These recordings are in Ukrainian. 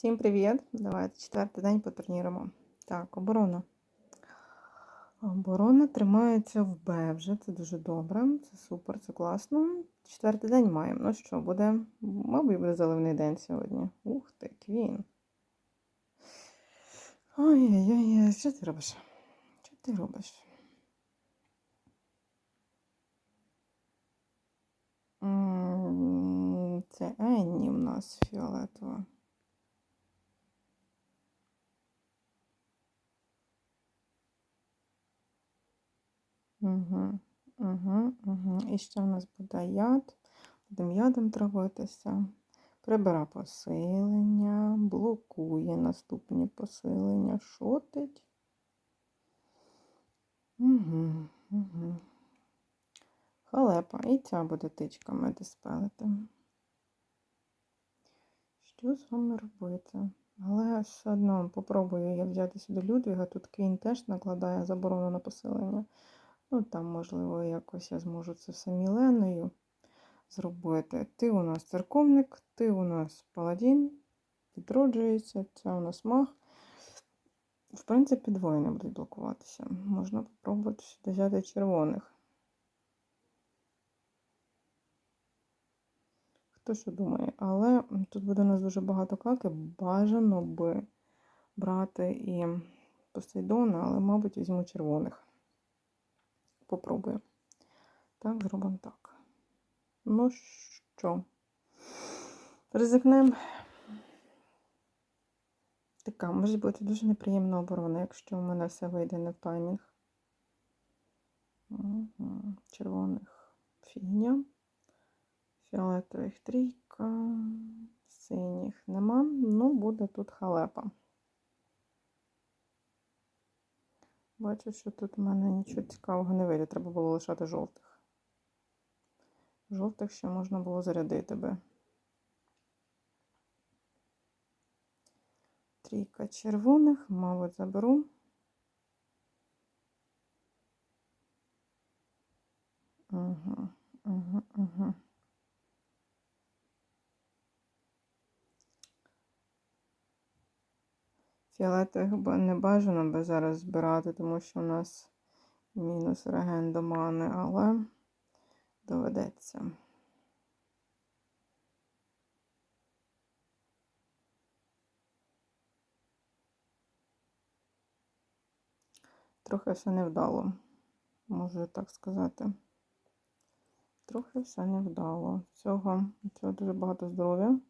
Всім привіт! Давайте четвертий день по. Так, оборона. Оборона тримається в Б вже. Це дуже добре. Це супер, це класно. Четвертий день маємо. Ну що, буде, мабуть, буде заливний день сьогодні. Ух ти, квін. Ой-ой-ой, що ти робиш? Що ти робиш? Це Енні в нас фіолетова. Угу, угу. І ще в нас буде яд. Будемо ядом травитися. Прибира посилення, блокує наступні посилення, шотить. Угу, угу. Халепа. І ця буде тичками диспелити. Що з вами робити? Але все одно попробую я взяти сюди Людвіга. Тут Квін теж накладає заборону на посилення. Ну, там, можливо, якось я зможу це все міленою зробити. Ти у нас церковник, ти у нас паладін, відроджується, це у нас маг. В принципі, двоє не будуть блокуватися. Можна спробувати взяти червоних. Хто що думає, але тут буде у нас дуже багато каки. Бажано би брати і Посейдона, але, мабуть, візьму червоних. Попробую. Так, зробимо так. Ну що, ризикнемо. Така, може бути дуже неприємна оборона, якщо в мене все вийде в таймінг. Червоних фігня. Фіолетових трійка, синіх нема, ну буде тут халепа. Бачу, що тут в мене нічого цікавого не вийде, треба було лишати жовтих. Жовтих ще можна було зарядити би. Трійка червоних, мабуть, заберу. Угу, угу, угу. Фіолетових не бажано би зараз збирати, тому що у нас мінус реген до мани, але доведеться. Трохи все невдало, можу так сказати. Трохи все невдало. Цього, цього дуже багато здоров'я.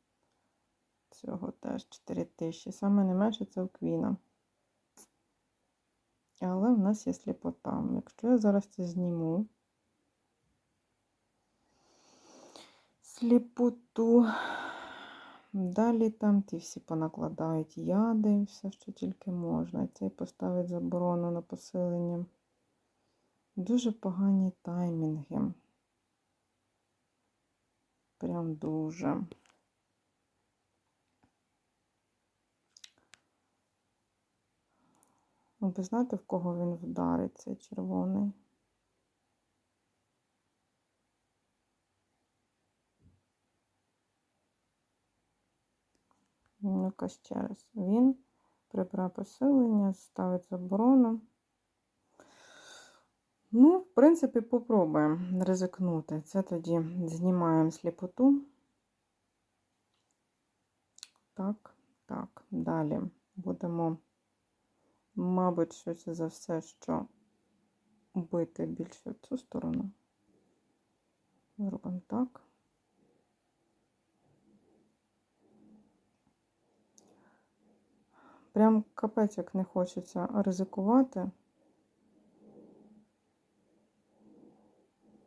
Цього теж 4 тисячі. Саме не менше це в Квіна. Але в нас є сліпота. Якщо я зараз це зніму, сліпоту, далі там ті всі понакладають яди, все, що тільки можна. Цей поставить заборону на посилення. Дуже погані таймінги. Прям дуже. Ви знаєте, в кого він вдарить, цей червоний? Ну, якось через. Він прибрав посилення, ставить заборону. Ну, в принципі, попробуємо ризикнути. Це тоді знімаємо сліпоту. Так, так, далі будемо. Мабуть, щось за все, що бити більше в цю сторону. Зробимо так. Прям капець як не хочеться ризикувати.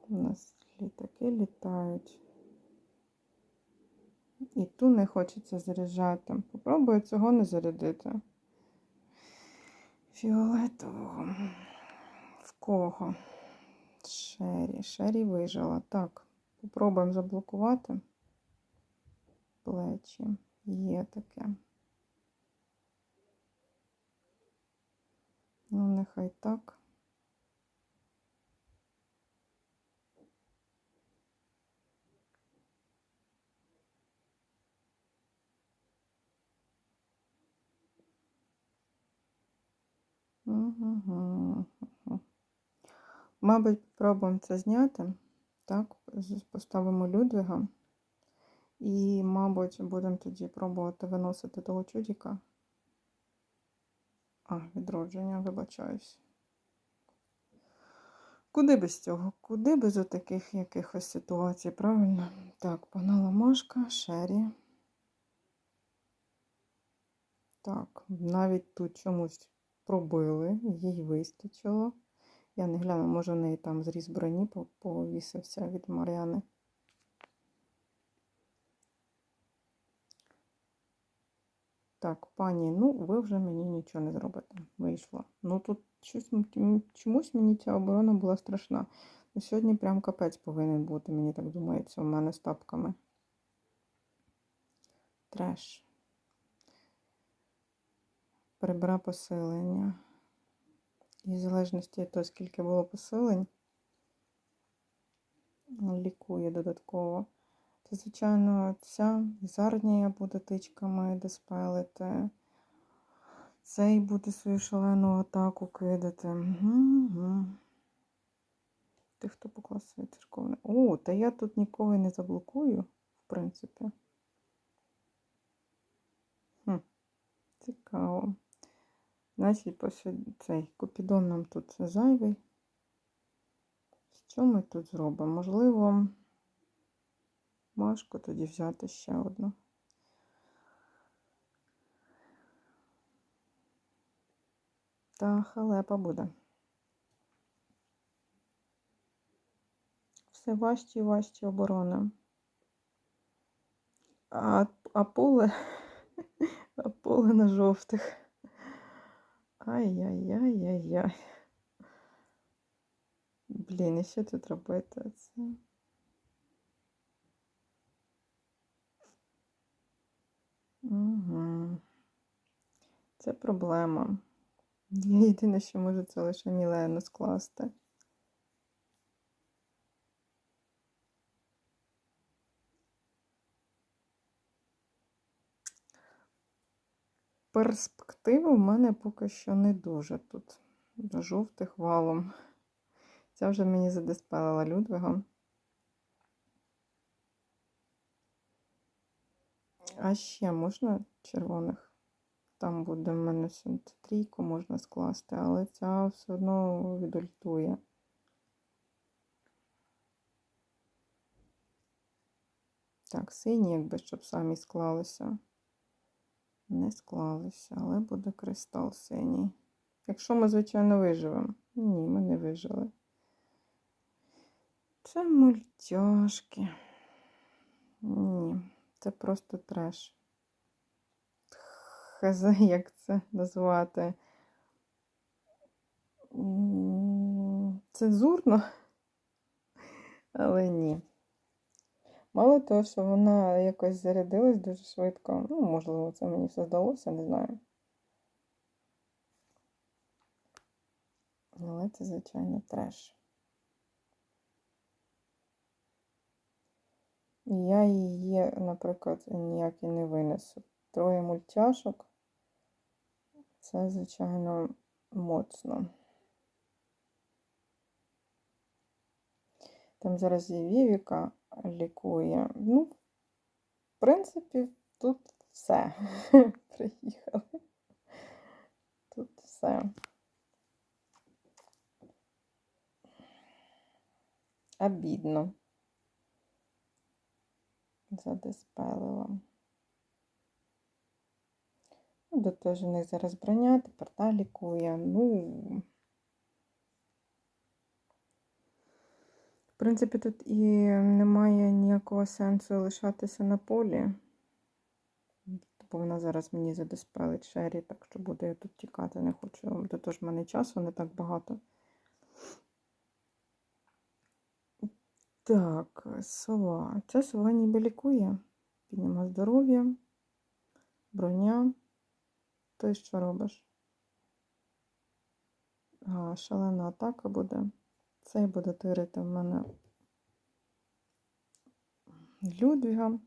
У нас літаки літають. І ту не хочеться заряджати. Попробую цього не зарядити фіолетового. В кого? Шері. Шері вижила. Так, попробуємо заблокувати плечі. Є таке. Ну, нехай так. Мгм. Мабуть, спробуємо це зняти. Так, поставимо Людвіга. І, мабуть, будемо тоді пробувати виносити того чудіка. А, відродження, вибачаюсь. Куди без цього? Куди без отаких якихось ситуацій, правильно? Так, погнала Машка, Шері. Так, навіть тут чомусь пробили, їй вистачило. Я не гляну, може в неї там зріз броні повісився від Мар'яни. Так, пані, ну ви вже мені нічого не зробите. Вийшло. Ну тут щось, чомусь мені ця оборона була страшна. Ну, сьогодні прям капець повинен бути, мені так думається, у мене з тапками. Треш. Прибира посилення. І в залежності від того, скільки було посилень, лікує додатково. Це, звичайно, ця зарнія буде тичками диспелити. Цей буде свою шалену атаку кидати. Угу. Ти хто поклав своє церковне? О, та я тут нікого не заблокую, в принципі. Хм, цікаво. Значить, цей купідон нам тут зайвий. Що ми тут зробимо? Можливо, Машку тоді взяти ще одну. Та халепа буде. Все важче і важче оборона. А, а поле, а поле на жовтих. Ай-яй-яй-яй-яй. Блін, і що тут робити? Це... Угу. Це проблема. Я єдине, що можу, це лише мілено скласти. Перспективи в мене поки що не дуже тут. Жовтих валом. Ця вже мені задиспелила Людвига. А ще можна червоних? Там буде в мене трійку можна скласти, але ця все одно відультує. Так, сині, якби щоб самі склалися. Не склалися, але буде кристал синій. Якщо ми, звичайно, виживемо. Ні, ми не вижили. Це мультяшки. Ні, це просто треш. Хз, як це назвати? Цензурно, але ні. Мало того, що вона якось зарядилась дуже швидко. Ну, можливо, це мені все здалося, не знаю. Але це, звичайно, треш. Я її, наприклад, ніяк і не винесу. Троє мультяшок. Це, звичайно, моцно. Там зараз і Вівіка лікує. Ну, в принципі, тут все. Приїхали. Тут все. Обідно. Задиспелила. До того ж у них зараз броня, тепер та лікує. Ну. Принципі, тут і немає ніякого сенсу лишатися на полі. Бо вона зараз мені задиспелить шері, так що буду я тут тікати, не хочу. До того ж в мене часу не так багато. Так, сова. Це сова ніби лікує. Підніма здоров'я, броня. Ти що робиш? А, шалена атака буде. Цей буде тирити в мене Людвіга.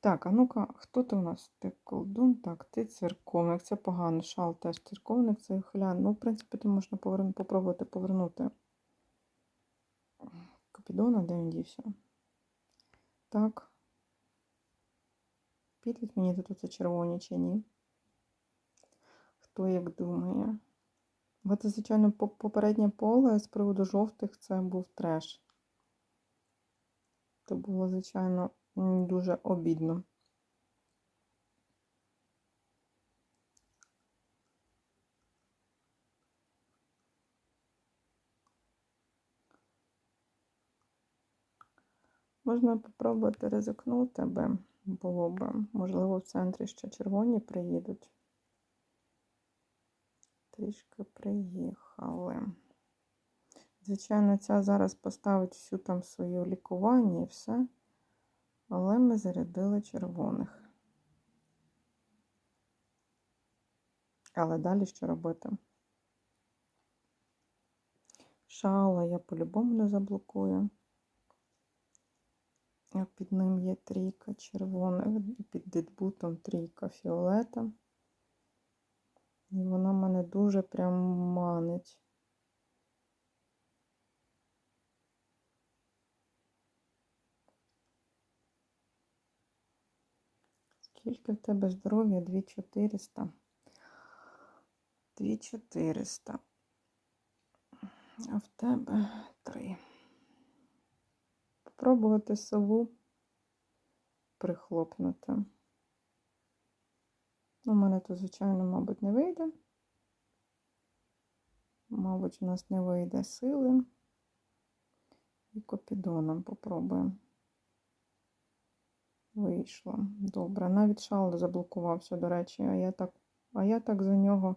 Так, а ну-ка, хто ти у нас? Ти колдун? Так, ти церковник. Це погано. Шал теж церковник, це хлян. Ну, в принципі, ти можна поверну, попробувати повернути Капідона, де він дівся. Так. Підуть мені тут оце червоні чи ні? Хто як думає? Бо звичайно, попереднє поле з приводу жовтих це був треш. Це було, звичайно, дуже обідно. Можна попробувати ризикнути би, було би. Можливо, в центрі ще червоні приїдуть. Трішки приїхали. Звичайно, ця зараз поставить всю там своє лікування і все. Але ми зарядили червоних. Але далі що робити? Шала я по-любому не заблокую. Під ним є трійка червоних, під дитбутом трійка фіолета. І вона мене дуже прям манить. Скільки в тебе здоров'я? 2400. 2400. А в тебе 3. Попробувати сову прихлопнути. У мене тут, звичайно, мабуть, не вийде. Мабуть, у нас не вийде сили. І копідоном попробуємо. Вийшло. Добре. Навіть шал заблокувався, до речі, а я так, а я так за нього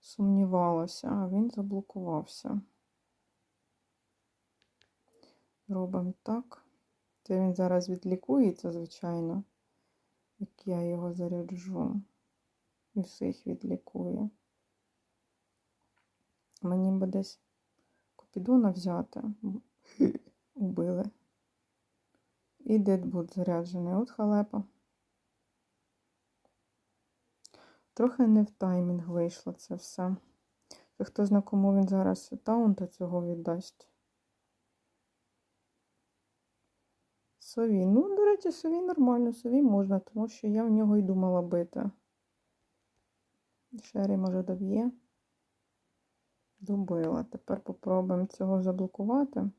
сумнівалася, а він заблокувався. Робимо так. Це він зараз відлікується, звичайно, як я його заряджу. І всіх відлікує. Мені би десь копідона взяти. Убили. І дедбут заряджений. От халепа. Трохи не в таймінг вийшло це все. Це хто зна кому він зараз таунта цього віддасть. Сові. Ну, до речі, сові нормально, сові можна, тому що я в нього й думала бити. Шері, може, доб'є. Добила. Тепер попробуємо цього заблокувати.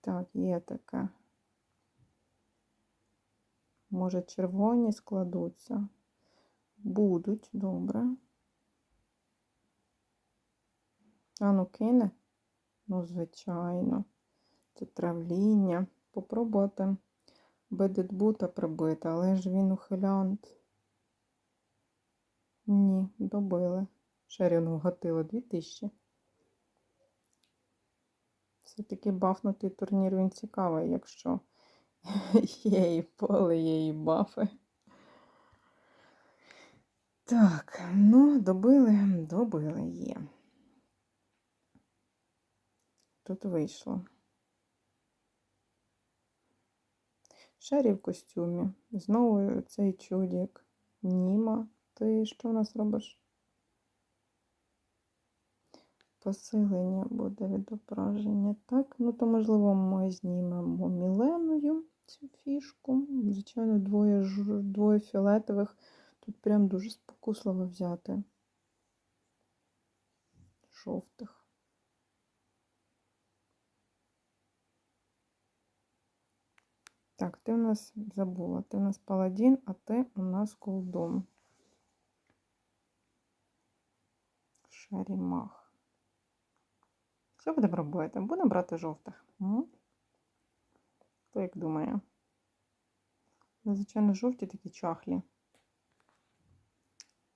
Так, є таке. Може, червоні складуться. Будуть, добре. А ну кине? Ну, звичайно. Це травління. Попробувати бедетбута прибити, але ж він ухилянт. Ні, добили. Шеріну вгатило 2000. Все-таки бафнутий турнір він цікавий, якщо є і поле, є і бафи. Так, ну, добили, добили є. Тут вийшло. Шері в костюмі. Знову цей чудік. Німа. Ти що в нас робиш? Посилення буде відображення. Так, ну то, можливо, ми знімемо Міленою цю фішку. Звичайно, двоє, двоє фіолетових. Тут прям дуже спокусливо взяти. Жовтих. Так, ти у нас забула. Ти у нас паладін, а ти у нас колдун. Шарімах. Що будемо робити? Будемо брати жовтих. Хто як думає? Звичайно, жовті такі чахлі.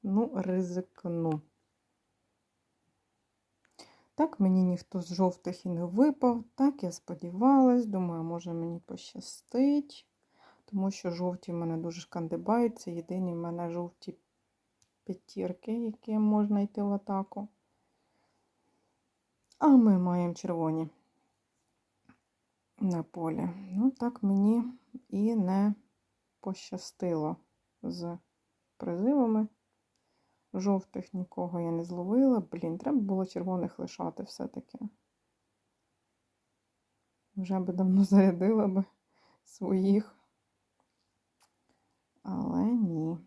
Ну, ризикну. Так, мені ніхто з жовтих і не випав. Так, я сподівалась. Думаю, може мені пощастить. Тому що жовті в мене дуже шкандибаються. Єдині в мене жовті п'ятірки, які можна йти в атаку. А ми маємо червоні на полі. Ну, так мені і не пощастило з призивами. Жовтих нікого я не зловила. Блін, треба було червоних лишати все-таки. Вже би давно зарядила би своїх. Але ні.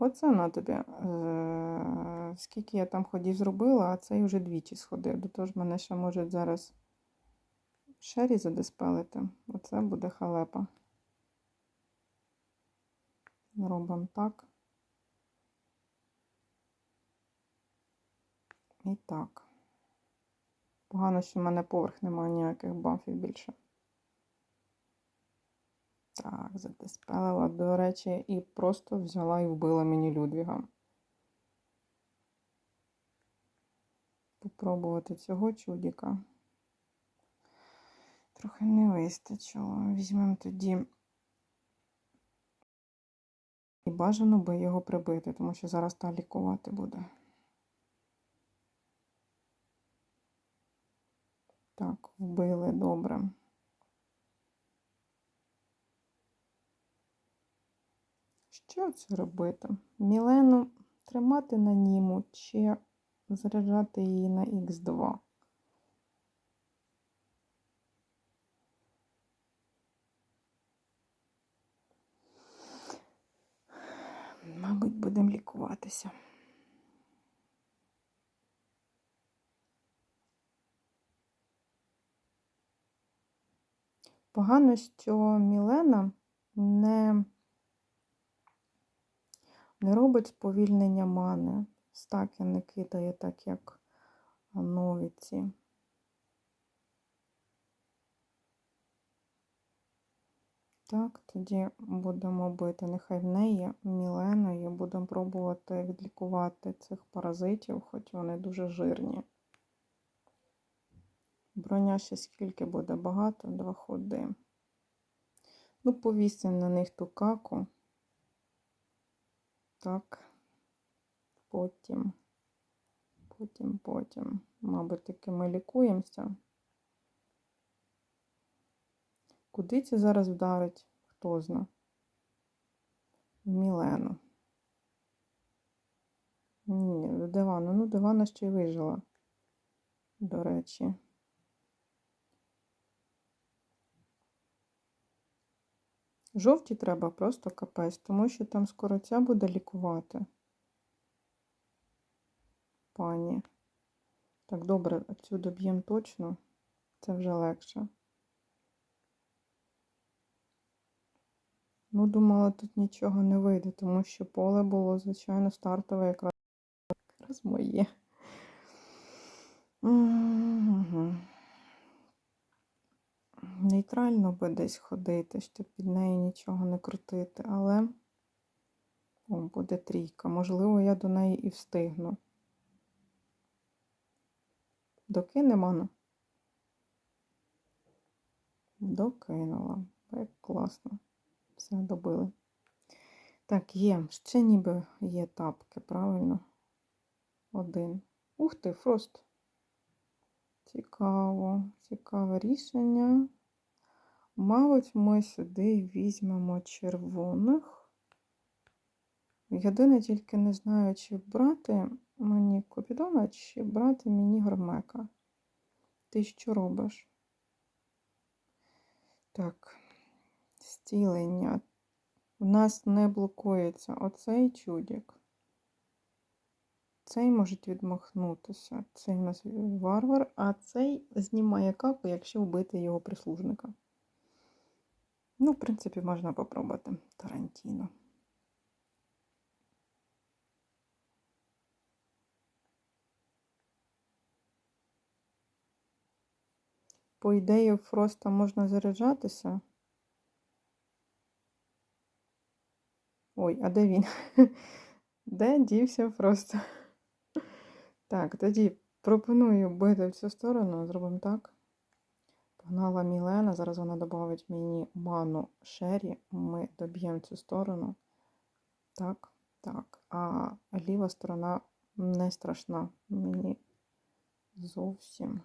Оце на тобі. Е, Скільки я там ходів зробила, а цей вже двічі сходив. До того ж мене ще можуть зараз шері задиспелити. Оце буде халепа. Робимо так. І так. Погано, що в мене поверх немає ніяких бафів більше. Так, задиспелила, до речі, і просто взяла і вбила мені Людвіга. Попробувати цього чудіка. Трохи не вистачило. Візьмемо тоді. І бажано би його прибити, тому що зараз та лікувати буде. Так, вбили добре. Що це робити? Мілену тримати на німу чи заряджати її на Х2? Мабуть, будемо лікуватися. Погано, що Мілена не, не робить сповільнення мани. Стаки не кидає так, як новіці. Так, тоді будемо бити нехай в неї Міленою. Будемо пробувати відлікувати цих паразитів, хоч вони дуже жирні. Броня ще скільки буде багато, два ходи. Ну, повісимо на них ту каку. Так, потім, потім, потім. Мабуть, таки ми лікуємося. Куди це зараз вдарить? Хто зна? В Мілену. Ні, в дивану. Ну, дивана ще й вижила, до речі. Жовті треба просто капець, тому що там скоро ця буде лікувати. Пані. Так, добре, цю доб'ємо точно. Це вже легше. Ну, думала, тут нічого не вийде, тому що поле було, звичайно, стартове якраз, якраз моє. Угу. Нейтрально би десь ходити, щоб під нею нічого не крутити, але О, буде трійка. Можливо, я до неї і встигну. Докинемо на? Докинула. Як класно. Все добили. Так, є. Ще ніби є тапки, правильно? Один. Ух ти, фрост. Цікаво, цікаве рішення. Мабуть, ми сюди візьмемо червоних. Єдине тільки не знаю, чи брати мені Купідона, чи брати мені Громека. Ти що робиш? Так, стілення. У нас не блокується оцей чудік. Цей може відмахнутися. Цей у нас варвар, а цей знімає каку, якщо вбити його прислужника. Ну, в принципі, можна попробувати Тарантіно. По ідеї, Фроста можна заряджатися. Ой, а де він? Де дівся просто? Так, тоді пропоную бити в цю сторону, зробимо так. Погнала Мілена, зараз вона додавить мені ману Шері, ми доб'ємо цю сторону. Так, так. А ліва сторона не страшна. Мені зовсім.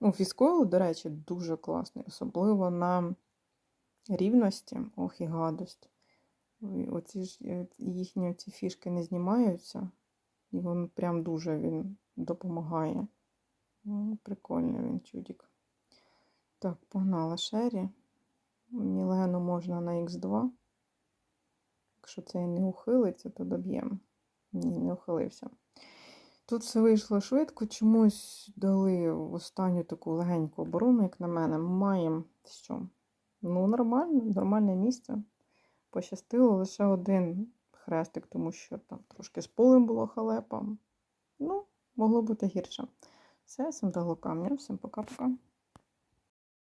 Ну, фіскойл, до речі, дуже класний, особливо на рівності. Ох, і гадость. Оці ж е, їхні ці фішки не знімаються. І він прям дуже він допомагає. Ну, прикольний він чудик. Так, погнала Шері. Мілену можна на Х2. Якщо цей не ухилиться, то доб'ємо. Ні, не ухилився. Тут все вийшло швидко, чомусь дали останню таку легеньку оборону, як на мене. Маємо що? Ну, нормально, нормальне місце. Пощастило лише один хрестик, тому що там трошки з полем було халепа. Ну, могло бути гірше. Все, всім того камня, всім пока-пока.